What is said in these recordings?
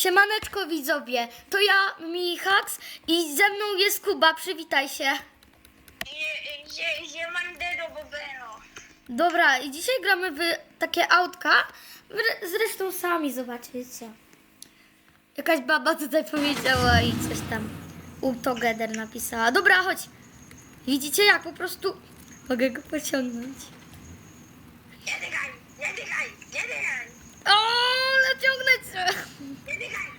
Siemaneczko widzowie, to ja, Michax i ze mną jest Kuba, przywitaj się. Ziemandero Bobero. Dobra, i dzisiaj gramy w takie autka, Wre- zresztą sami zobaczycie. Jakaś baba tutaj powiedziała i coś tam u Together napisała. Dobra, chodź. Widzicie jak po prostu mogę go pociągnąć. Nie dygaj, nie dygaj, nie dygaj, O, ale ciągnę cię. nie dygaj,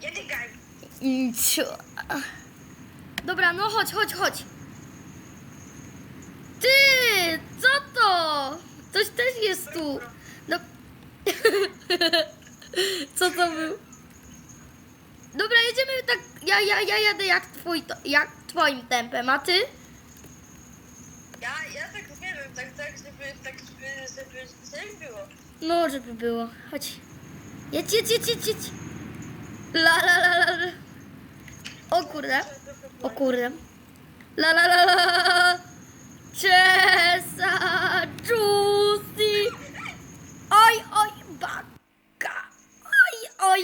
nie dygaj. Mm, ciu. Dobra, no chodź, chodź, chodź. Ty, co to? Coś też jest tu. No. co to był? Dobra, jedziemy tak. Ja, ja, ja jadę jak twój, to, jak twoim tempem, a ty? Ja, ja tak nie wiem, tak, tak, żeby, tak, żeby, żeby, żeby było. No, żeby było. Chodź. Jedź, jedź, jedź, jedź, jedź. La, la, la, la. la. O kurde. O kurde. La la la la. Czesa Juicy. Oj, oj, baka. Oj, oj.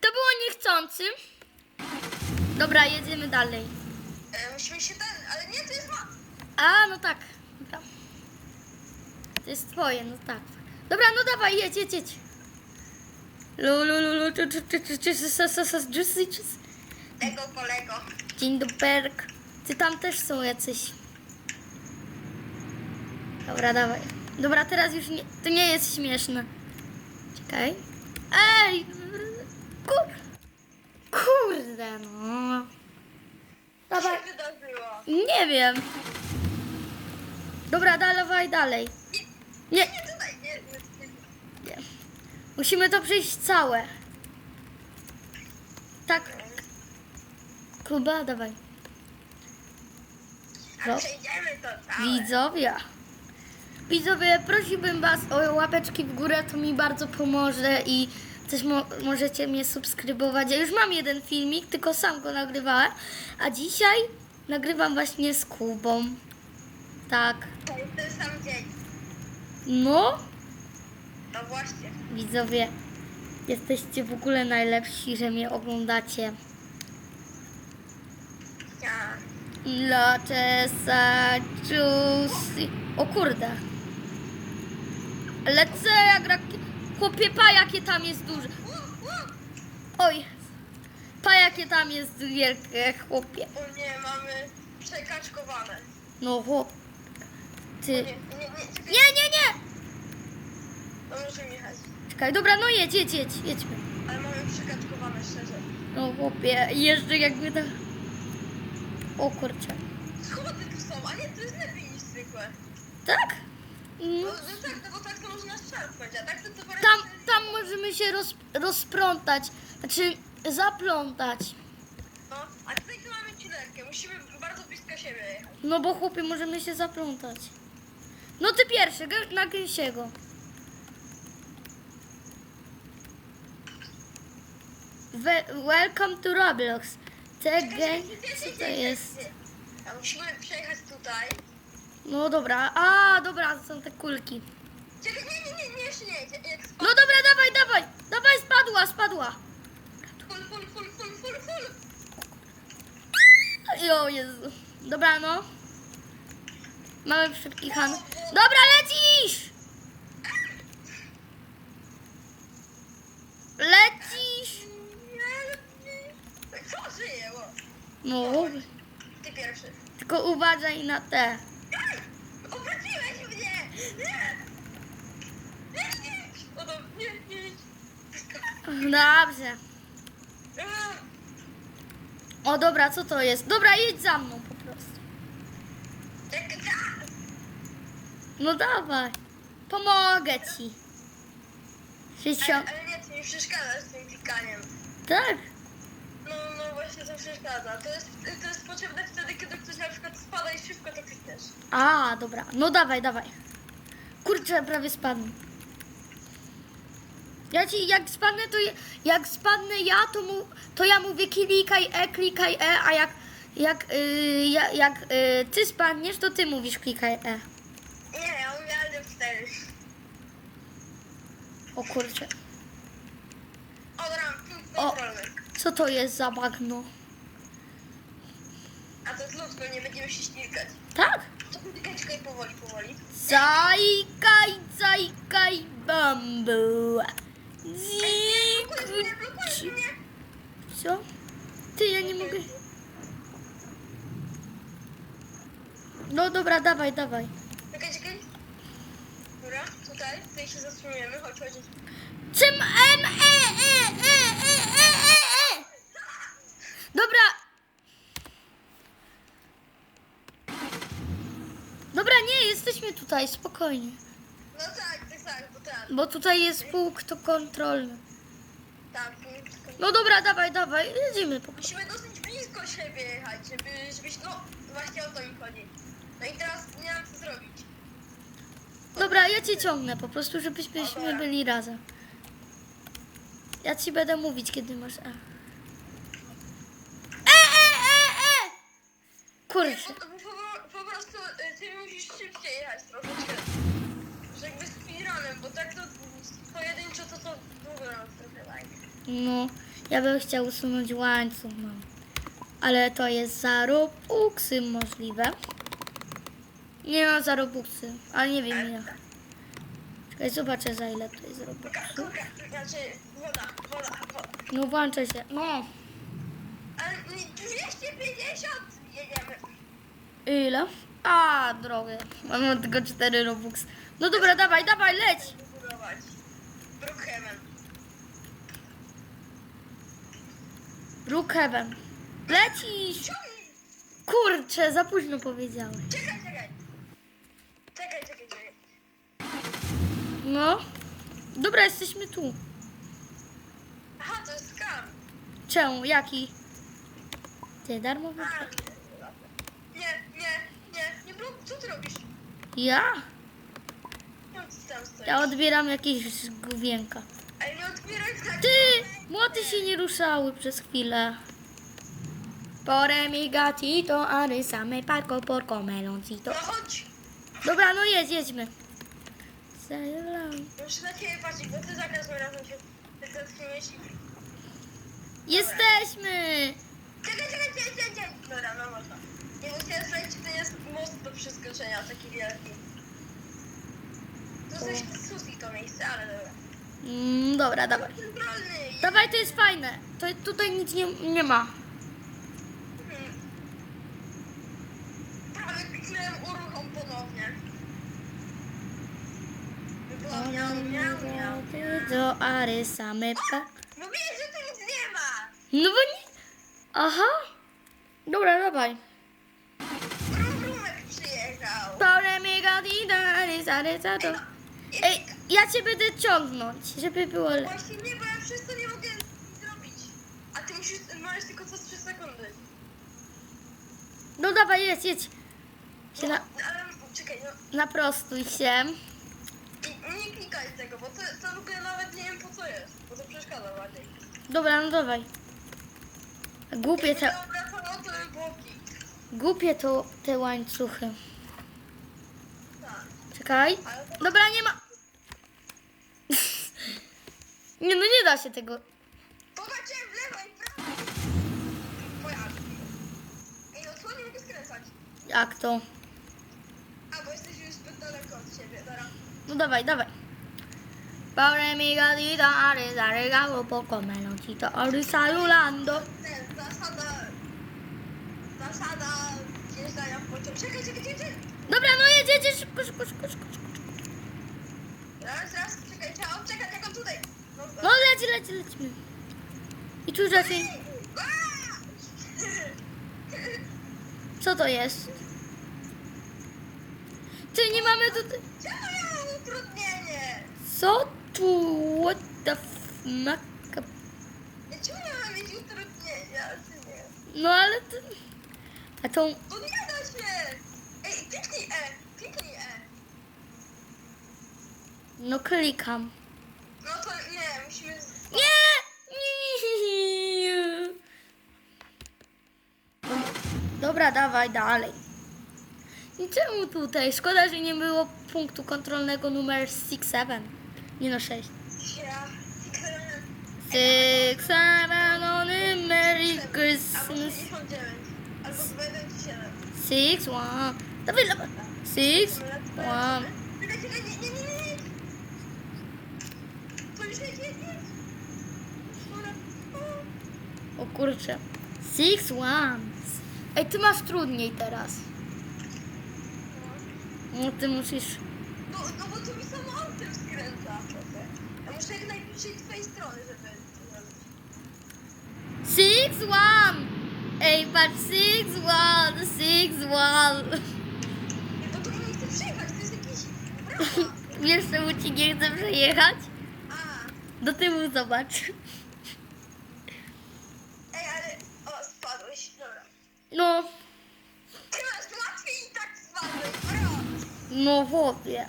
To było niechcący. Dobra, jedziemy dalej. E, musimy się ten, ale nie, to jest ma... A, no tak. Dobra. To jest twoje, no tak. Dobra, no dawaj, jedź, jedź, jedź. Lu, lu, lu, lu, juicy, juicy. Tego kolego. Dzień dobry. Ty tam też są jacyś. Dobra, dawaj. Dobra, teraz już nie, to nie jest śmieszne. Czekaj. Ej! Kur... Kurde, no. Co Dawaj. się wydarzyło? Nie wiem. Dobra, dawaj dalej. Nie, Nie, tutaj, nie, nie, nie. nie. Musimy to przejść całe. Tak. Kuba, dawaj. A No. przejdziemy to całe. Widzowie. Widzowie, prosiłbym Was o łapeczki w górę, to mi bardzo pomoże i też mo- możecie mnie subskrybować. Ja już mam jeden filmik, tylko sam go nagrywałem, a dzisiaj nagrywam właśnie z Kubą. Tak. To jest ten sam dzień. No, No właśnie. widzowie, jesteście w ogóle najlepsi, że mnie oglądacie. Ja. La Czesa Juicy. O kurde. Lecę jak rakiet. Chłopie, pa jakie tam jest duże. Oj. Pa jakie tam jest wielkie, chłopie. O nie, mamy przekaczkowane. No chłop. Ty. Nie, nie, nie. Nie, nie, nie. No możemy jechać. Czekaj, dobra, no jedź, jedź, jedź, jedźmy. Ale mamy przekaczkowane szczerze. No chłopie, jeszcze jakby tak. O kurczę. Schody tu są, a nie, to jest lepiej niż zwykłe. Tak? No, no tak, no bo tak to można szarpnąć, a tak to parę Tam, tam możemy się roz, rozprątać, znaczy zaplątać. No, a tutaj tu mamy chillerkę, musimy bardzo blisko siebie jechać. No bo chłopie, możemy się zaplątać. No ty pierwszy, gę- na gęsiego. We, welcome to Roblox. Te gę... Co to jest? A musimy przejechać tutaj. No dobra, a dobra, to są te kulki. Czekaj, nie, nie, nie, nie, jeszcze nie, jak, jak No dobra, dawaj, dawaj, dawaj, spadła, spadła. full, full, full, full, full, full. O Jezu. Dobra, no. Mamy przekichane. Dobra, lecisz! Lecisz! Nie, nie. Tak, Co żyje, bo... No, Ty pierwszy. tylko te. Obróciłeś mnie! Nie! Nie, nie! O, to, nie, nie. Dobrze. O dobra, co to jest? Dobra, jedź za mną po prostu. Czekaj, tak. No dawaj. Pomogę ci. Ale, Sześcio... ale nie, ty mi przeszkadzasz z tym klikaniem. Tak? Właśnie to przeszkadza. To jest, to jest potrzebne wtedy, kiedy ktoś na przykład spada i szybko to klikniesz. A, dobra. No dawaj, dawaj. Kurczę, prawie spadnę. Ja ci, jak spadnę, to je- jak spadnę ja, to, mu, to ja mówię klikaj E, klikaj E, a jak, jak, y, ja, jak y, ty spadniesz, to ty mówisz klikaj E. Nie, ja ale cztery. O kurczę. Od rampy Co to jest za bagno? A to jest ludzko, nie będziemy się ślizgać. Tak? To czekaj, czekaj, powoli, powoli. Zajkaj, zajkaj, bambu. Ej, nie, blokujesz mnie, blokujesz Zik. mnie. Co? Ty, ja nie mogę. No dobra, dawaj, dawaj. Czekaj, czekaj. Dobra, tutaj, tutaj się zatrzymujemy, chodź, chodź. Czym M, E, E, E, E, E. Dobra. Dobra, jesteśmy tutaj, spokojnie. No tak, tak, tak, bo tak. Bo tutaj jest punkt kontrolny. Tak, punkt. No dobra, dawaj, dawaj, jedziemy po prostu. Musimy dosyć blisko siebie jechać, żeby, żebyś, no, właśnie o to mi chodzi. No i teraz nie wiem co zrobić. Dobra, ja cię ciągnę po prostu, żebyśmy Dobra. byli razem. Ja ci będę mówić, kiedy masz E. E, e, e, e! Kurczę. Po, szybciej jechać troszeczkę. Że jakby speedrunem, bo tak to pojedynczo to to długo nam trochę. No, ja bym chciał usunąć łańcuch, no. Ale to jest za robuxy możliwe. Nie ma za robuxy, ale nie wiem ile. Czekaj, zobaczę za ile to jest Kurka, robuxów. kurka, znaczy woda, woda, woda. No włączę się, no. Ale nie, 250 jedziemy. Ile? A, drogę. Mam tylko cztery robux. No dobra, dawaj, dawaj, leć. Budować. Brookhaven. Brookhaven. Lecisz. Kurczę, za późno powiedziałeś. Czekaj, czekaj. Czekaj, czekaj, czekaj. No. Dobra, jesteśmy tu. Aha, to jest skam. Czemu? Jaki? Ty, darmowy? A, Nie, nie, nie, nie blok, co ty robisz? Ja? Co tam stoisz. Ja odbieram jakieś główienka. Ej, nie otwieraj tak. Ty! Młoty się nie ruszały przez chwilę. Pore mi gatito, ale same parco porco meloncito. No chodź. Dobra, no jedź, jedźmy. Sayonara. Muszę na ciebie patrzeć, bo ty zaraz razem się zetkniesz. Jesteśmy! Czekaj, czekaj, czekaj, czekaj, czekaj. Dobra, no można. Sprawdzić, czy to jest most do przeskoczenia, taki wielki. To coś Susi to miejsce, ale dobra. Mm, dobra, dawaj. Centralny. Dawaj, to jest fajne. To tutaj nic nie, nie ma. Hmm. Prawie kliknąłem uruchom ponownie. Było miał, miał, miał. Do ary same pa... Mówię, że tu nic nie ma. No bo nie... Aha. Dobra, dawaj. Ale same to. Ej, ja cię będę ciągnąć, żeby było lepiej. Właśnie nie, bo ja przez to nie mogę zrobić. A ty musisz, masz tylko co z 3 sekundy. No dawaj, jedź, jedź. Się na, Ale czekaj, no. naprostuj się. I, nie klikaj tego, bo to, to ogóle nawet nie wiem po co jest. Bo to przeszkadza bardziej. Dobra, no dawaj. Głupie te, to głupie to te łańcuchy. Czekaj. Dobra, nie ma... Nie, no nie da się tego. Popatrzcie w lewo i prawo. Pojazd. Ej, no co nie mogę skręcać? Jak to? A, bo jesteś już zbyt daleko od siebie, dobra. No dawaj, dawaj. Pore mi gatito, ale zaregało poco. Ten, zasada... Zasada wjeżdżania w pociąg. Czekaj. Dobra, no jedź, jedź, szybko, szybko, szybko, szybko. szybko. Raz, raz, czekaj, trzeba odczekać, jak on tutaj. No, No leć, leć, lećmy. I tu raczej... Co to jest? Ty, nie mamy tutaj... Utrudnienie? Co tu? What the fuck? Czemu ja mam mieć utrudnienia? Ty nie. No ale to... A tą... To nie da się! Ej, kliknij E, kliknij E. No klikam. No to nie, musimy... Nie! Dobra, dawaj dalej. I czemu tutaj? Szkoda, że nie było punktu kontrolnego numer 6-7. Nie no 6. Ja... Six, seven on him. 99. Albo 27. six, one. Dawaj, dawaj. Six, one. Czekaj, czekaj, nie, nie, nie, leci, leci. Dobra. O. Kurczę. Six ones. Ej, ty masz trudniej teraz. No ty musisz... No, no bo to mi samo autem skręca. Ja muszę jak najbliżej twojej strony, żeby. Six one! Ej, patrz, six one, six one. Nie, bo to nie chcę przyjechać, to jest jakiś brama. Wiesz, czemu ci nie chcę przejechać? A, Do tyłu zobacz. ej, ale... O, spadłeś, dobra. No, Ty masz łatwiej i tak spadłeś, bro. no chłopie.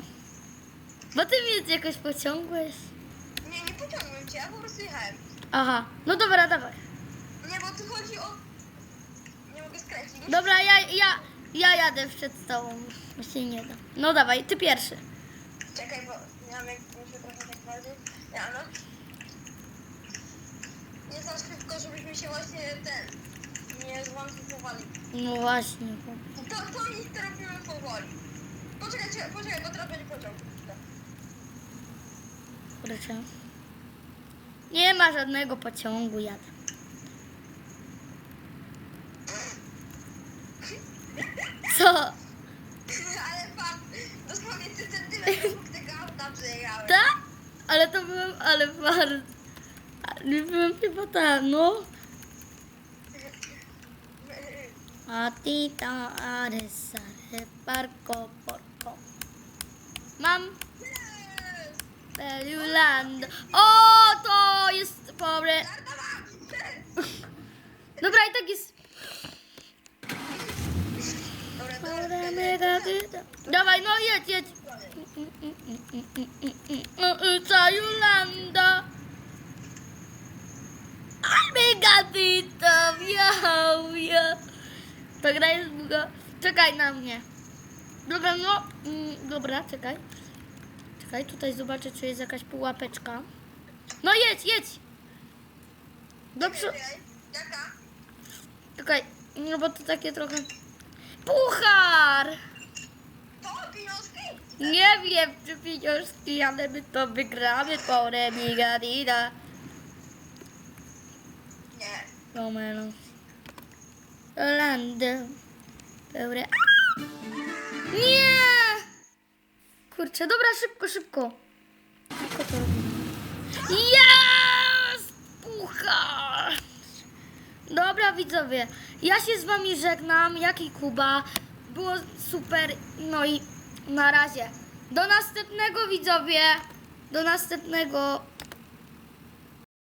Bo ty mnie jakoś pociągłeś. Nie, nie pociągłem cię, ja po prostu jechałem. Aha, no dobra, dawaj. Nie, bo tu chodzi o... Nie mogę skręcić. Dobra, ja, ja, ja jadę przed tobą. Bo się nie da. No dawaj, ty pierwszy. Czekaj, bo wiem jak muszę trochę tak bardziej. Ja no. Nie za szybko, żebyśmy się właśnie ten... Nie złamsowali. No właśnie. To, to to robimy powoli. Poczekaj, czekaj, poczekaj, bo teraz będzie pociąg. Kurczę. Nie ma żadnego pociągu, jadę. Co? Ale pan, dosłownie ty centymetr obok tego auta przejechałem. Tak? Ale to byłem, ale bardzo. Ale byłem chyba tam, no. A ti ta aresare parco porco. Mam Peliulando. O, to jest pobre. Dobra, i tak jest. Dawaj, no jedź, jedź. Peliulando. Ay, mega dyda. Miau, miau. Ta gra jest długa. Czekaj na mnie. Dobra, no. mm, Dobra, czekaj. Czekaj, tutaj zobaczę, czy jest jakaś pułapeczka. No jedź, jedź. Dobrze. Jaka? Czekaj, no bo to takie trochę... Puchar! To pieniążki? Nie wiem, czy pieniążki, ale my to wygramy po Remigadina. Nie. Romero. Rolando. Peure. Nie! Kurczę, dobra, szybko, szybko. Szybko to! Puchar! Dobra, widzowie, ja się z wami żegnam, jak i Kuba. Było super, no i na razie. Do następnego, widzowie. Do następnego.